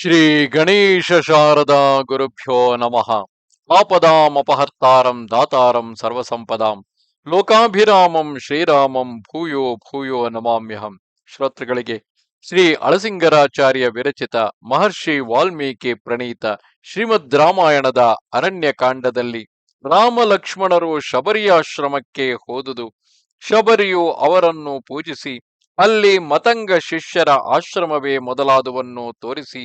ಶ್ರೀ ಗಣೇಶ ಶಾರದಾ ಗುರುಭ್ಯೋ ನಮಃ. ಆಪದಾಂ ಅಪಹರ್ತಾರಂ ದಾತಾರಂ ಸರ್ವಸಂಪದಾಂ. ಲೋಕಾಭಿರಾಮಂ ಶ್ರೀರಾಮಂ ಭೂಯೋ ಭೂಯೋ ನಮಾಮ್ಯಹಂ. ಶ್ರೋತೃಗಳಿಗೆ ಶ್ರೀ ಅಳಸಿಂಗರಾಚಾರ್ಯ ವಿರಚಿತ ಮಹರ್ಷಿ ವಾಲ್ಮೀಕಿ ಪ್ರಣೀತ ಶ್ರೀಮದ್ ರಾಮಾಯಣದ ಅರಣ್ಯಕಾಂಡದಲ್ಲಿ ರಾಮ ಲಕ್ಷ್ಮಣರು ಶಬರಿಯಾಶ್ರಮಕ್ಕೆ ಹೋದುದು. ಶಬರಿಯು ಅವರನ್ನು ಪೂಜಿಸಿ ಅಲ್ಲಿ ಮತಂಗ ಶಿಷ್ಯರ ಆಶ್ರಮವೇ ಮೊದಲಾದವನ್ನು ತೋರಿಸಿ,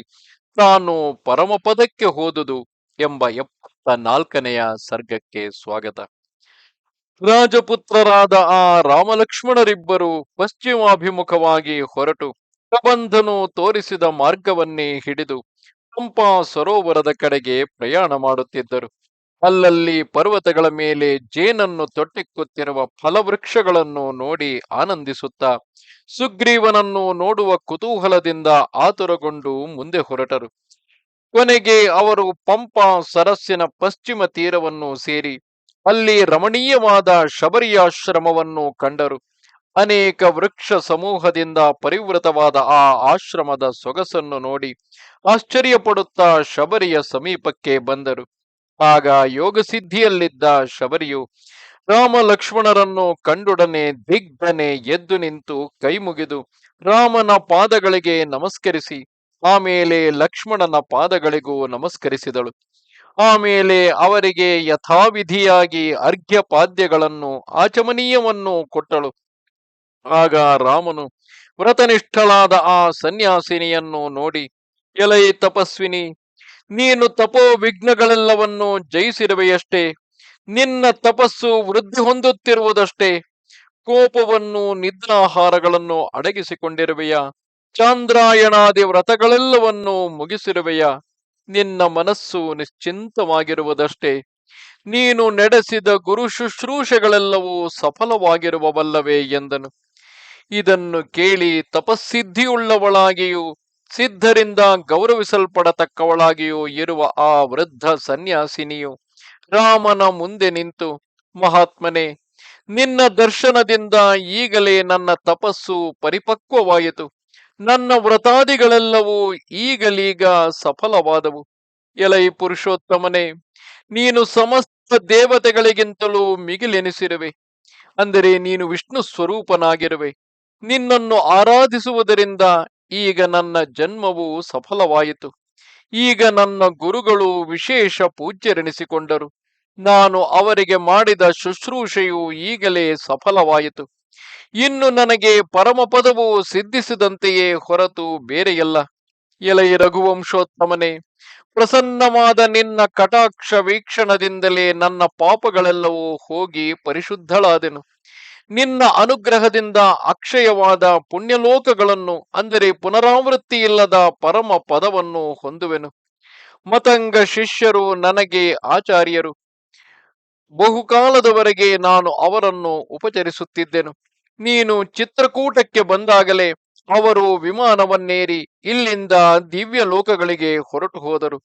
ತಾನು ಪರಮಪದಕ್ಕೆ ಹೋದುದು ಎಂಬ ಎಪ್ಪತ್ತ ನಾಲ್ಕನೆಯ ಸರ್ಗಕ್ಕೆ ಸ್ವಾಗತ. ರಾಜಪುತ್ರರಾದ ಆ ರಾಮಲಕ್ಷ್ಮಣರಿಬ್ಬರು ಪಶ್ಚಿಮಾಭಿಮುಖವಾಗಿ ಹೊರಟು, ಪ್ರಬಂಧನು ತೋರಿಸಿದ ಮಾರ್ಗವನ್ನೇ ಹಿಡಿದು ಪಂಪಾ ಸರೋವರದ ಕಡೆಗೆ ಪ್ರಯಾಣ ಮಾಡುತ್ತಿದ್ದರು. ಅಲ್ಲಲ್ಲಿ ಪರ್ವತಗಳ ಮೇಲೆ ಜೇನನ್ನು ತೊಟ್ಟಿಕ್ಕುತ್ತಿರುವ ಫಲವೃಕ್ಷಗಳನ್ನು ನೋಡಿ ಆನಂದಿಸುತ್ತಾ ಸುಗ್ರೀವನನ್ನು ನೋಡುವ ಕುತೂಹಲದಿಂದ ಆತುರಗೊಂಡು ಮುಂದೆ ಹೊರಟರು. ಕೊನೆಗೆ ಅವರು ಪಂಪ ಸರಸ್ಸಿನ ಪಶ್ಚಿಮ ತೀರವನ್ನು ಸೇರಿ ಅಲ್ಲಿ ರಮಣೀಯವಾದ ಶಬರಿಯಾಶ್ರಮವನ್ನು ಕಂಡರು. ಅನೇಕ ವೃಕ್ಷ ಸಮೂಹದಿಂದ ಪರಿವೃತವಾದ ಆ ಆಶ್ರಮದ ಸೊಗಸನ್ನು ನೋಡಿ ಆಶ್ಚರ್ಯಪಡುತ್ತಾ ಶಬರಿಯ ಸಮೀಪಕ್ಕೆ ಬಂದರು. ಆಗ ಯೋಗಸಿದ್ಧಿಯಲ್ಲಿದ್ದ ಶಬರಿಯು ರಾಮ ಲಕ್ಷ್ಮಣರನ್ನು ಕಂಡುಡನೆ ದಿಗ್ಧನೆ ಎದ್ದು ನಿಂತು ಕೈಮುಗಿದು ರಾಮನ ಪಾದಗಳಿಗೆ ನಮಸ್ಕರಿಸಿ, ಆಮೇಲೆ ಲಕ್ಷ್ಮಣನ ಪಾದಗಳಿಗೂ ನಮಸ್ಕರಿಸಿದಳು. ಆಮೇಲೆ ಅವರಿಗೆ ಯಥಾವಿಧಿಯಾಗಿ ಅರ್ಘ್ಯ ಪಾದ್ಯಗಳನ್ನು, ಆಚಮನೀಯವನ್ನು ಕೊಟ್ಟಳು. ಆಗ ರಾಮನು ವ್ರತನಿಷ್ಠಳಾದ ಆ ಸನ್ಯಾಸಿನಿಯನ್ನು ನೋಡಿ, ಎಲೈ ತಪಸ್ವಿನಿ ನೀನು ತಪೋ ವಿಘ್ನಗಳೆಲ್ಲವನ್ನು ಜಯಿಸಿರುವೆಯಷ್ಟೇ, ನಿನ್ನ ತಪಸ್ಸು ವೃದ್ಧಿ ಹೊಂದುತ್ತಿರುವುದಷ್ಟೇ, ಕೋಪವನ್ನು ನಿದ್ರಾಹಾರಗಳನ್ನು ಅಡಗಿಸಿಕೊಂಡಿರುವೆಯ, ಚಾಂದ್ರಾಯಣಾದಿ ವ್ರತಗಳೆಲ್ಲವನ್ನು ಮುಗಿಸಿರುವೆಯ, ನಿನ್ನ ಮನಸ್ಸು ನಿಶ್ಚಿಂತವಾಗಿರುವುದಷ್ಟೇ, ನೀನು ನಡೆಸಿದ ಗುರು ಶುಶ್ರೂಷೆಗಳೆಲ್ಲವೂ ಸಫಲವಾಗಿರುವವಲ್ಲವೇ ಎಂದನು. ಇದನ್ನು ಕೇಳಿ ತಪಸ್ಸಿದ್ಧಿಯುಳ್ಳವಳಾಗಿಯೂ ಸಿದ್ಧರಿಂದ ಗೌರವಿಸಲ್ಪಡತಕ್ಕವಳಾಗಿಯೂ ಇರುವ ಆ ವೃದ್ಧ ಸನ್ಯಾಸಿನಿಯು ರಾಮನ ಮುಂದೆ ನಿಂತು, ಮಹಾತ್ಮನೇ, ನಿನ್ನ ದರ್ಶನದಿಂದ ಈಗಲೇ ನನ್ನ ತಪಸ್ಸು ಪರಿಪಕ್ವವಾಯಿತು. ನನ್ನ ವ್ರತಾದಿಗಳೆಲ್ಲವೂ ಈಗಲೀಗ ಸಫಲವಾದವು. ಎಲೈ ಪುರುಷೋತ್ತಮನೇ, ನೀನು ಸಮಸ್ತ ದೇವತೆಗಳಿಗಿಂತಲೂ ಮಿಗಿಲೆನಿಸಿರುವೆ. ಅಂದರೆ ನೀನು ವಿಷ್ಣು ಸ್ವರೂಪನಾಗಿರುವೆ. ನಿನ್ನನ್ನು ಆರಾಧಿಸುವುದರಿಂದ ಈಗ ನನ್ನ ಜನ್ಮವು ಸಫಲವಾಯಿತು. ಈಗ ನನ್ನ ಗುರುಗಳು ವಿಶೇಷ ಪೂಜ್ಯರೆನಿಸಿಕೊಂಡರು. ನಾನು ಅವರಿಗೆ ಮಾಡಿದ ಶುಶ್ರೂಷೆಯು ಈಗಲೇ ಸಫಲವಾಯಿತು. ಇನ್ನು ನನಗೆ ಪರಮಪದವು ಸಿದ್ಧಿಸಿದಂತೆಯೇ ಹೊರತು ಬೇರೆಯಲ್ಲ. ಎಲೈ ರಘುವಂಶೋತ್ತಮನೇ, ಪ್ರಸನ್ನವಾದ ನಿನ್ನ ಕಟಾಕ್ಷ ವೀಕ್ಷಣದಿಂದಲೇ ನನ್ನ ಪಾಪಗಳೆಲ್ಲವೂ ಹೋಗಿ ಪರಿಶುದ್ಧಳಾದೆನು. ನಿನ್ನ ಅನುಗ್ರಹದಿಂದ ಅಕ್ಷಯವಾದ ಪುಣ್ಯಲೋಕಗಳನ್ನು, ಅಂದರೆ ಪುನರಾವೃತ್ತಿಯಿಲ್ಲದ ಪರಮ ಪದವನ್ನು ಹೊಂದುವೆನು. ಮತಂಗ ಶಿಷ್ಯರು ನನಗೆ ಆಚಾರ್ಯರು. ಬಹುಕಾಲದವರೆಗೆ ನಾನು ಅವರನ್ನು ಉಪಚರಿಸುತ್ತಿದ್ದೆನು. ನೀನು ಚಿತ್ರಕೂಟಕ್ಕೆ ಬಂದಾಗಲೇ ಅವರು ವಿಮಾನವನ್ನೇರಿ ಇಲ್ಲಿಂದ ದಿವ್ಯ ಲೋಕಗಳಿಗೆ ಹೊರಟು ಹೋದರು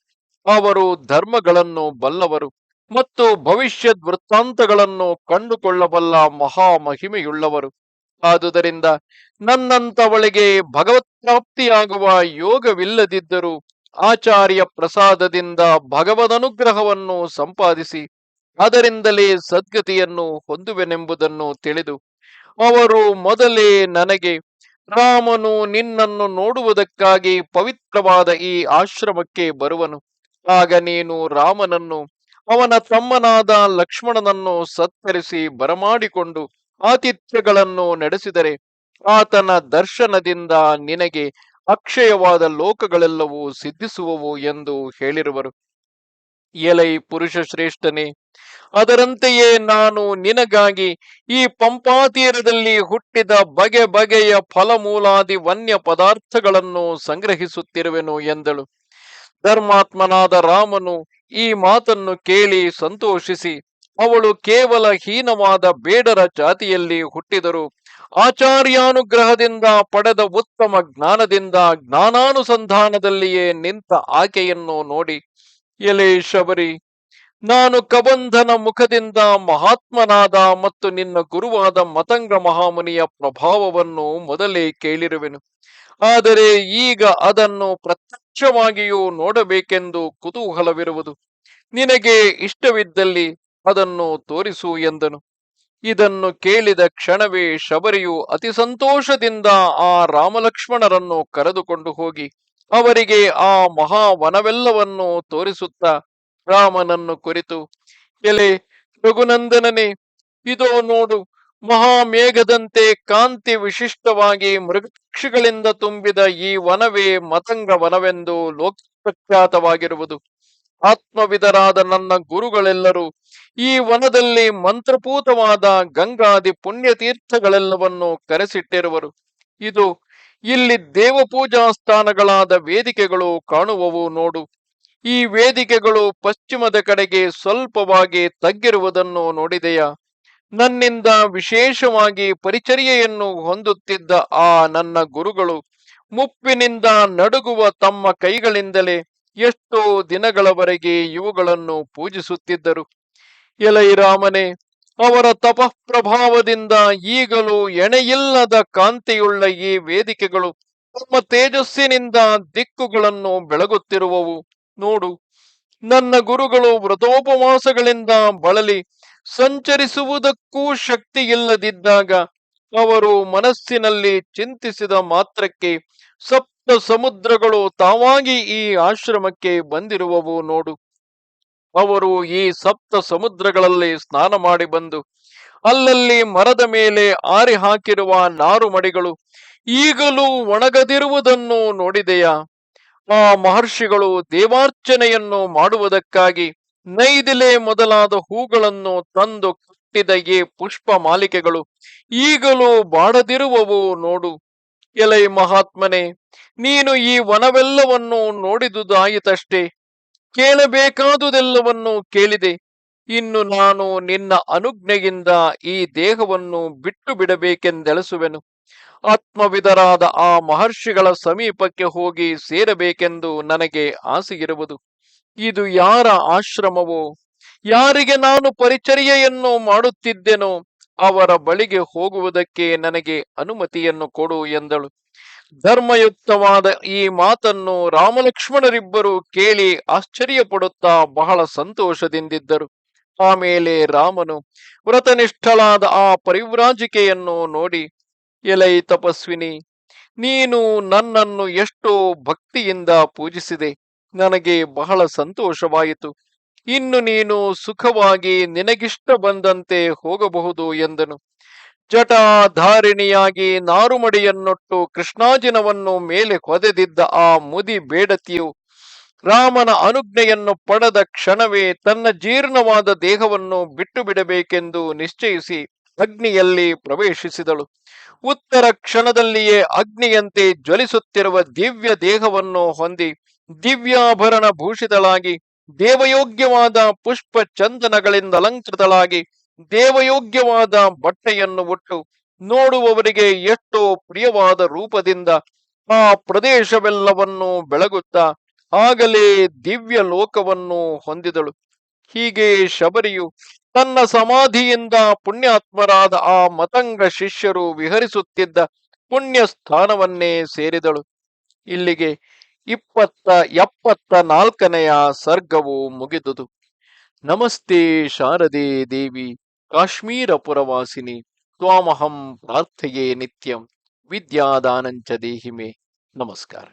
ಅವರು ಧರ್ಮಗಳನ್ನು ಬಲ್ಲವರು. ಮತ್ತು ಭವಿಷ್ಯದ್ ವೃತ್ತಾಂತಗಳನ್ನು ಕಂಡುಕೊಳ್ಳಬಲ್ಲ ಮಹಾಮಹಿಮೆಯುಳ್ಳವರು. ಆದುದರಿಂದ ನನ್ನಂತವಳಿಗೆ ಭಗವತ್ ಪ್ರಾಪ್ತಿಯಾಗುವ ಯೋಗವಿಲ್ಲದಿದ್ದರೂ ಆಚಾರ್ಯ ಪ್ರಸಾದದಿಂದ ಭಗವದನುಗ್ರಹವನ್ನು ಸಂಪಾದಿಸಿ ಅದರಿಂದಲೇ ಸದ್ಗತಿಯನ್ನು ಹೊಂದುವೆನೆಂಬುದನ್ನು ತಿಳಿದು ಅವರು ಮೊದಲೇ ನನಗೆ, ರಾಮನು ನಿನ್ನನ್ನು ನೋಡುವುದಕ್ಕಾಗಿ ಪವಿತ್ರವಾದ ಈ ಆಶ್ರಮಕ್ಕೆ ಬರುವನು. ಆಗ ನೀನು ರಾಮನನ್ನು ಅವನ ತಮ್ಮನಾದ ಲಕ್ಷ್ಮಣನನ್ನು ಸತ್ಕರಿಸಿ ಬರಮಾಡಿಕೊಂಡು ಆತಿಥ್ಯಗಳನ್ನು ನಡೆಸಿದರೆ ಆತನ ದರ್ಶನದಿಂದ ನಿನಗೆ ಅಕ್ಷಯವಾದ ಲೋಕಗಳೆಲ್ಲವೂ ಸಿದ್ಧಿಸುವವು ಎಂದು ಹೇಳಿರುವರು. ಎಲೈ ಪುರುಷ ಶ್ರೇಷ್ಠನೇ ಅದರಂತೆಯೇ ನಾನು ನಿನಗಾಗಿ ಈ ಪಂಪಾತೀರದಲ್ಲಿ ಹುಟ್ಟಿದ ಬಗೆ ಬಗೆಯ ಫಲಮೂಲಾದಿ ವನ್ಯ ಪದಾರ್ಥಗಳನ್ನು ಸಂಗ್ರಹಿಸುತ್ತಿರುವೆನು ಎಂದಳು. ಧರ್ಮಾತ್ಮನಾದ ರಾಮನು ಈ ಮಾತನ್ನು ಕೇಳಿ ಸಂತೋಷಿಸಿ, ಅವಳು ಕೇವಲ ಹೀನವಾದ ಬೇಡರ ಜಾತಿಯಲ್ಲಿ ಹುಟ್ಟಿದರು. ಆಚಾರ್ಯಾನುಗ್ರಹದಿಂದ ಪಡೆದ ಉತ್ತಮ ಜ್ಞಾನದಿಂದ ಜ್ಞಾನಾನುಸಂಧಾನದಲ್ಲಿಯೇ ನಿಂತ ಆಕೆಯನ್ನು ನೋಡಿ, ಎಲೆ ಶಬರಿ, ನಾನು ಕಬಂಧನ ಮುಖದಿಂದ ಮಹಾತ್ಮನಾದ ಮತ್ತು ನಿನ್ನ ಗುರುವಾದ ಮತಂಗ ಮಹಾಮುನಿಯ ಪ್ರಭಾವವನ್ನು ಮೊದಲೇ ಕೇಳಿರುವೆನು. ಆದರೆ ಈಗ ಅದನ್ನು ಪ್ರತ್ಯಕ್ಷವಾಗಿಯೂ ನೋಡಬೇಕೆಂದು ಕುತೂಹಲವಿರುವುದು. ನಿನಗೆ ಇಷ್ಟವಿದ್ದಲ್ಲಿ ಅದನ್ನು ತೋರಿಸು ಎಂದನು. ಇದನ್ನು ಕೇಳಿದ ಕ್ಷಣವೇ ಶಬರಿಯು ಅತಿ ಸಂತೋಷದಿಂದ ಆ ರಾಮಲಕ್ಷ್ಮಣರನ್ನು ಕರೆದುಕೊಂಡು ಹೋಗಿ, ಅವರಿಗೆ ಆ ಮಹಾವನವೆಲ್ಲವನ್ನು ತೋರಿಸುತ್ತಾ ರಾಮನನ್ನು ಕುರಿತು, ಎಲೆ ರಘುನಂದನನೇ, ಇದೋ ನೋಡು ಮಹಾಮೇಘದಂತೆ ಕಾಂತಿ ವಿಶಿಷ್ಟವಾಗಿ ಮೃಗಕ್ಷಿಗಳಿಂದ ತುಂಬಿದ ಈ ವನವೇ ಮತಂಗ ವನವೆಂದು ಲೋಕ ಪ್ರಖ್ಯಾತವಾಗಿರುವುದು ಆತ್ಮವಿದರಾದ ನನ್ನ ಗುರುಗಳೆಲ್ಲರೂ ಈ ವನದಲ್ಲಿ ಮಂತ್ರಪೂತವಾದ ಗಂಗಾದಿ ಪುಣ್ಯತೀರ್ಥಗಳೆಲ್ಲವನ್ನು ಕರೆಸಿಟ್ಟಿರುವರು. ಇದು ಇಲ್ಲಿ ದೇವಪೂಜಾ ಸ್ಥಾನಗಳಾದ ವೇದಿಕೆಗಳು ಕಾಣುವವು ನೋಡು. ಈ ವೇದಿಕೆಗಳು ಪಶ್ಚಿಮದ ಕಡೆಗೆ ಸ್ವಲ್ಪವಾಗಿ ತಗ್ಗಿರುವುದನ್ನು ನೋಡಿದೆಯಾ? ನನ್ನಿಂದ ವಿಶೇಷವಾಗಿ ಪರಿಚರ್ಯೆಯನ್ನು ಹೊಂದುತ್ತಿದ್ದ ಆ ನನ್ನ ಗುರುಗಳು ಮುಪ್ಪಿನಿಂದ ನಡುಗುವ ತಮ್ಮ ಕೈಗಳಿಂದಲೇ ಎಷ್ಟೋ ದಿನಗಳವರೆಗೆ ಇವುಗಳನ್ನು ಪೂಜಿಸುತ್ತಿದ್ದರು. ಎಲೈರಾಮನೆ, ಅವರ ತಪಃಪ್ರಭಾವದಿಂದ ಈಗಲೂ ಎಣೆಯಿಲ್ಲದ ಕಾಂತಿಯುಳ್ಳ ಈ ವೇದಿಕೆಗಳು ತಮ್ಮ ತೇಜಸ್ಸಿನಿಂದ ದಿಕ್ಕುಗಳನ್ನು ಬೆಳಗುತ್ತಿರುವವು. ನೋಡು, ನನ್ನ ಗುರುಗಳು ವ್ರತೋಪವಾಸಗಳಿಂದ ಬಳಲಿ ಸಂಚರಿಸುವುದಕ್ಕೂ ಶಕ್ತಿ ಇಲ್ಲದಿದ್ದಾಗ ಅವರು ಮನಸ್ಸಿನಲ್ಲಿ ಚಿಂತಿಸಿದ ಮಾತ್ರಕ್ಕೆ ಸಪ್ತ ಸಮುದ್ರಗಳು ತಾವಾಗಿ ಈ ಆಶ್ರಮಕ್ಕೆ ಬಂದಿರುವವು ನೋಡು. ಅವರು ಈ ಸಪ್ತ ಸಮುದ್ರಗಳಲ್ಲಿ ಸ್ನಾನ ಮಾಡಿ ಬಂದು ಅಲ್ಲಲ್ಲಿ ಮರದ ಮೇಲೆ ಆರಿ ಹಾಕಿರುವ ನಾರು ಮಡಿಗಳು ಈಗಲೂ ಒಣಗದಿರುವುದನ್ನು ನೋಡಿದೆಯಾ? ಆ ಮಹರ್ಷಿಗಳು ದೇವಾರ್ಚನೆಯನ್ನು ಮಾಡುವುದಕ್ಕಾಗಿ ನೈದಿಲೆ ಮೊದಲಾದ ಹೂಗಳನ್ನು ತಂದು ಕಟ್ಟಿದ ಈ ಪುಷ್ಪ ಮಾಲಿಕೆಗಳು ಈಗಲೂ ಬಾಡದಿರುವವು ನೋಡು. ಎಲೈ ಮಹಾತ್ಮನೆ, ನೀನು ಈ ವನವೆಲ್ಲವನ್ನು ನೋಡಿದುದಾಯಿತಷ್ಟೇ. ಕೇಳಬೇಕಾದುದೆಲ್ಲವನ್ನು ಕೇಳಿದೆ. ಇನ್ನು ನಾನು ನಿನ್ನ ಅನುಜ್ಞೆಯಿಂದ ಈ ದೇಹವನ್ನು ಬಿಟ್ಟು ಬಿಡಬೇಕೆಂದೆಳಸುವೆನು ಆತ್ಮವಿದರಾದ ಆ ಮಹರ್ಷಿಗಳ ಸಮೀಪಕ್ಕೆ ಹೋಗಿ ಸೇರಬೇಕೆಂದು ನನಗೆ ಆಸೆಯಿರುವುದು. ಇದು ಯಾರ ಆಶ್ರಮವೋ? ಯಾರಿಗೆ ನಾನು ಪರಿಚರ್ಯೆಯನ್ನು ಮಾಡುತ್ತಿದ್ದೆನೋ? ಅವರ ಬಳಿಗೆ ಹೋಗುವುದಕ್ಕೆ ನನಗೆ ಅನುಮತಿಯನ್ನು ಕೊಡು ಎಂದಳು. ಧರ್ಮಯುಕ್ತವಾದ ಈ ಮಾತನ್ನು ರಾಮಲಕ್ಷ್ಮಣರಿಬ್ಬರು ಕೇಳಿ ಆಶ್ಚರ್ಯಪಡುತ್ತಾ ಬಹಳ ಸಂತೋಷದಿಂದಿದ್ದರು. ಆಮೇಲೆ ರಾಮನು, ವ್ರತನಿಷ್ಠಳಾದ ಆ ಪರಿವ್ರಾಜಿಕೆಯನ್ನು ನೋಡಿ, ಎಲೈ ತಪಸ್ವಿನಿ, ನೀನು ನನ್ನನ್ನು ಎಷ್ಟೋ ಭಕ್ತಿಯಿಂದ ಪೂಜಿಸಿದೆ. ನನಗೆ ಬಹಳ ಸಂತೋಷವಾಯಿತು. ಇನ್ನು ನೀನು ಸುಖವಾಗಿ ನಿನಗಿಷ್ಟ ಬಂದಂತೆ ಹೋಗಬಹುದು ಎಂದನು. ಜಟಾಧಾರಿಣಿಯಾಗಿ ನಾರುಮಡಿಯನ್ನೊಟ್ಟು ಕೃಷ್ಣಾಜಿನವನ್ನು ಮೇಲೆ ಹೊದೆದಿದ್ದ ಆ ಮುದಿ ಬೇಡತಿಯು ರಾಮನ ಅನುಜ್ಞೆಯನ್ನು ಪಡೆದ ಕ್ಷಣವೇ ತನ್ನ ಜೀರ್ಣವಾದ ದೇಹವನ್ನು ಬಿಟ್ಟು ಬಿಡಬೇಕೆಂದು ನಿಶ್ಚಯಿಸಿ ಅಗ್ನಿಯಲ್ಲಿ ಪ್ರವೇಶಿಸಿದಳು. ಉತ್ತರ ಕ್ಷಣದಲ್ಲಿಯೇ ಅಗ್ನಿಯಂತೆ ಜ್ವಲಿಸುತ್ತಿರುವ ದಿವ್ಯ ದೇಹವನ್ನು ಹೊಂದಿ ದಿವ್ಯಾಭರಣ ಭೂಷಿತಳಾಗಿ ದೇವಯೋಗ್ಯವಾದ ಪುಷ್ಪ ಚಂದನಗಳಿಂದ ಅಲಂಕೃತಳಾಗಿ, ದೇವಯೋಗ್ಯವಾದ ಬಟ್ಟೆಯನ್ನು ಒಟ್ಟು ನೋಡುವವರಿಗೆ ಎಷ್ಟೋ ಪ್ರಿಯವಾದ ರೂಪದಿಂದ ಆ ಪ್ರದೇಶವೆಲ್ಲವನ್ನು ಬೆಳಗುತ್ತಾ ಆಗಲೇ ದಿವ್ಯ ಲೋಕವನ್ನು ಹೊಂದಿದಳು. ಹೀಗೆ ಶಬರಿಯು ತನ್ನ ಸಮಾಧಿಯಿಂದ ಪುಣ್ಯಾತ್ಮರಾದ ಆ ಮತಂಗ ಶಿಷ್ಯರು ವಿಹರಿಸುತ್ತಿದ್ದ ಪುಣ್ಯ ಸ್ಥಾನವನ್ನೇ ಸೇರಿದಳು. ಇಲ್ಲಿಗೆ ಇಪ್ಪತ್ತ, ಎಪ್ಪತ್ತ ನಾಲ್ಕನೆಯ ಸರ್ಗವು ಮುಗಿದುದು. ನಮಸ್ತೆ ಶಾರದೆ ದೇವಿ ಕಾಶ್ಮೀರ ಪುರವಾಸಿನಿ ತ್ವಾಮಹಂ ಪ್ರಾರ್ಥೆಯೇ ನಿತ್ಯಂ, ವಿದ್ಯಾದಾನಂಚ ದೇಹಿಮೆ. ನಮಸ್ಕಾರ.